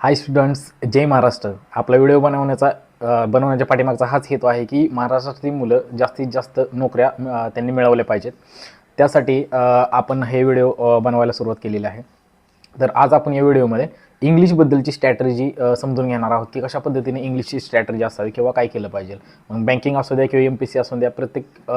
हाय students जय महाराष्ट्र. आपला video बनवण्याचा बनवण्याच्या पाठीमागचा हाच हेतू आहे की महाराष्ट्रातील मुलं जास्तीत जास्त नोकऱ्या त्यांनी मिळवल्या पाहिजेत. त्यासाठी आपण हे व्हिडिओ बनवायला सुरुवात केलेली आहे. तर आज आपण या व्हिडिओमध्ये इंग्लिशबद्दलची स्ट्रॅटर्जी समजून घेणार आहोत की कशा पद्धतीने इंग्लिशची स्ट्रॅटर्जी असावी किंवा काय केलं पाहिजे. मग बँकिंग असू द्या किंवा एम पी सी असू द्या प्रत्येक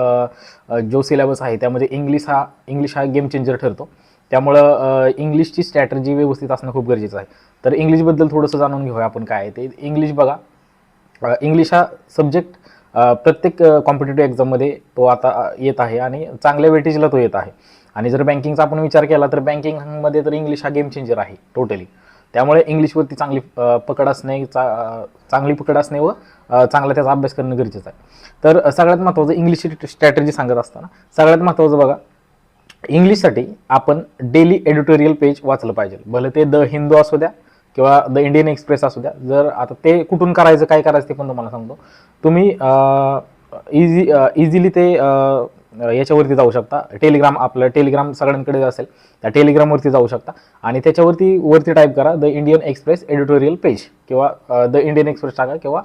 जो सिलेबस आहे त्यामध्ये इंग्लिश हा इंग्लिश हा गेम चेंजर ठरतो. त्यामुळं इंग्लिशची स्ट्रॅटर्जी व्यवस्थित असणं खूप गरजेचं आहे. तर इंग्लिशबद्दल थोडंसं जाणून घेऊया आपण काय आहे ते. इंग्लिश बघा. इंग्लिश हा सब्जेक्ट प्रत्येक कॉम्पिटेटिव्ह एक्झाममध्ये तो आता येत आहे आणि चांगल्या वेटेजला तो येत आहे. आणि जर बँकिंगचा आपण विचार केला तर बँकिंगमध्ये तर इंग्लिश हा गेम चेंजर आहे टोटली त्यामुळे इंग्लिशवरती चांगली पकड असणे चा चांगली पकड असणे व चांगला त्याचा अभ्यास करणं गरजेचं आहे. तर सगळ्यात महत्त्वाचं इंग्लिशची स्ट्रॅटर्जी सांगत असताना सगळ्यात महत्त्वाचं बघा इंग्लिशसाठी आपण डेली एडिटोरियल पेज वाचलं पाहिजे. भले ते द हिंदू असू द्या किंवा द इंडियन एक्सप्रेस असू द्या. जर आता ते कुठून करायचं काय करायचं ते पण तुम्हाला सांगतो. तुम्ही इझी इझिली ते याच्यावरती जाऊ शकता. टेलिग्राम आपलं टेलिग्राम सगळ्यांकडे असेल त्या टेलिग्रामवरती जाऊ शकता. आणि त्याच्यावरती वरती टाईप करा the Indian Express editorial page किंवा द इंडियन एक्सप्रेस टाका किंवा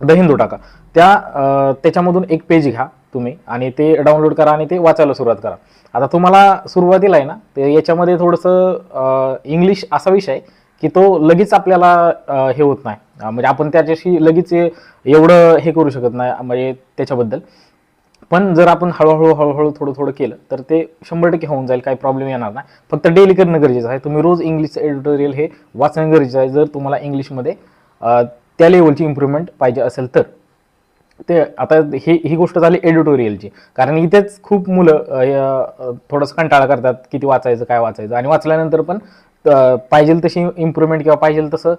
द हिंदू टाका. त्या त्याच्यामधून एक पेज घ्या. तुम्ही आणि ते डाउनलोड करा आणि ते वाचायला सुरुवात करा. आता तुम्हाला सुरुवातीला आहे ना ते याच्यामध्ये थोडंसं इंग्लिश असा विषय आहे की तो लगेच आपल्याला हे होत नाही. म्हणजे आपण त्याच्याशी लगेच एवढं हे करू शकत नाही म्हणजे त्याच्याबद्दल. पण जर आपण हळूहळू हळूहळू थोडं थोडं केलं तर ते शंभर टक्के होऊन जाईल काही प्रॉब्लेम येणार नाही. फक्त डेली करणं गरजेचं आहे. तुम्ही रोज इंग्लिश एडिटोरियल हे वाचणं गरजेचं आहे. जर तुम्हाला इंग्लिशमध्ये त्या लेवलची इम्प्रूव्हमेंट पाहिजे असेल तर. ते आता ही ही गोष्ट झाली एडिटोरियलची कारण इथेच खूप मुलं थोडंसं कंटाळा करतात किती वाचायचं काय वाचायचं. आणि वाचल्यानंतर पण पाहिजे तशी इम्प्रूव्हमेंट किंवा पाहिजे तसं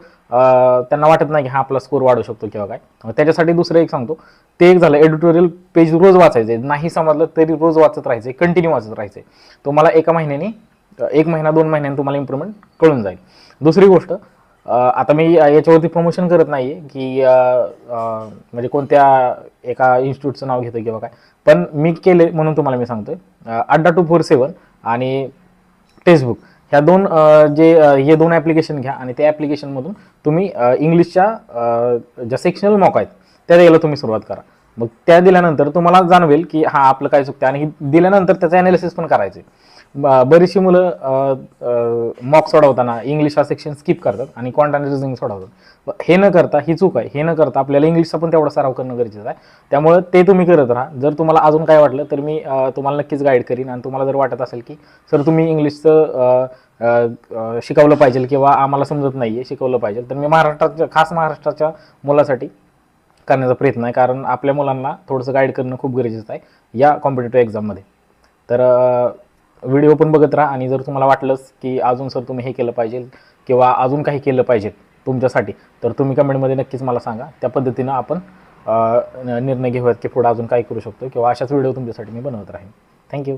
त्यांना वाटत नाही की हा आपला स्कोर वाढू शकतो किंवा काय. त्याच्यासाठी दुसरं एक सांगतो. ते एक झालं एडिटोरियल पेज रोज वाचायचं. नाही समजलं तरी रोज वाचत राहायचं कंटिन्यू वाचत राहायचं. तुम्हाला एका महिन्याने एक महिना दोन महिन्याने तुम्हाला इम्प्रूव्हमेंट कळून जाईल. दुसरी गोष्ट आता मी याच्यावरती प्रमोशन करत नाही की म्हणजे कोणत्या एका इन्स्टिट्यूटचं नाव घेतो किंवा काय. पण मी केले म्हणून तुम्हाला मी सांगतोय. अड्डा टू फोर सेवन आणि टेक्स्टबुक ह्या दोन जे हे दोन ॲप्लिकेशन घ्या आणि त्या ॲप्लिकेशनमधून तुम्ही इंग्लिशच्या ज्या सेक्शनल मॉक आहेत त्या द्यायला तुम्ही सुरुवात करा. मग त्या दिल्यानंतर तुम्हाला जाणवेल की हा आपलं काय चुकतं आणि दिल्यानंतर त्याचं ॲनालिसिस पण करायचे आहे बरीचशी मुलं मॉक सोडवताना इंग्लिश हा सेक्शन स्किप करतात आणि कॉन्टॅक्ट रिझनिंग सोडवतात. हे न करता ही चूक आहे. हे न करता आपल्याला इंग्लिशचा पण तेवढा सराव करणं गरजेचं आहे. त्यामुळे ते तुम्ही करत राहा. जर तुम्हाला अजून काय वाटलं तर मी तुम्हाला नक्कीच गाईड करीन. आणि तुम्हाला जर वाटत असेल की सर तुम्ही इंग्लिशचं शिकवलं पाहिजे किंवा आम्हाला समजत नाही आहे शिकवलं पाहिजे तर मी महाराष्ट्राच्या खास महाराष्ट्राच्या मुलासाठी करण्याचा प्रयत्न आहे. कारण आपल्या मुलांना थोडंसं गाईड करणं खूप गरजेचं आहे या कॉम्पिटेटिव्ह एक्झाममध्ये तर व्हिडिओ पण बघत राहा आणि जर तुम्हाला वाटलंच की अजून सर तुम्ही हे केलं पाहिजे किंवा अजून काही केलं पाहिजे तुमच्यासाठी तर तुम्ही कमेंटमध्ये नक्कीच मला सांगा. त्या पद्धतीनं आपण निर्णय घेऊयात की पुढे अजून काय करू शकतो किंवा अशाच व्हिडिओ तुमच्यासाठी मी बनवत राहीन. थँक्यू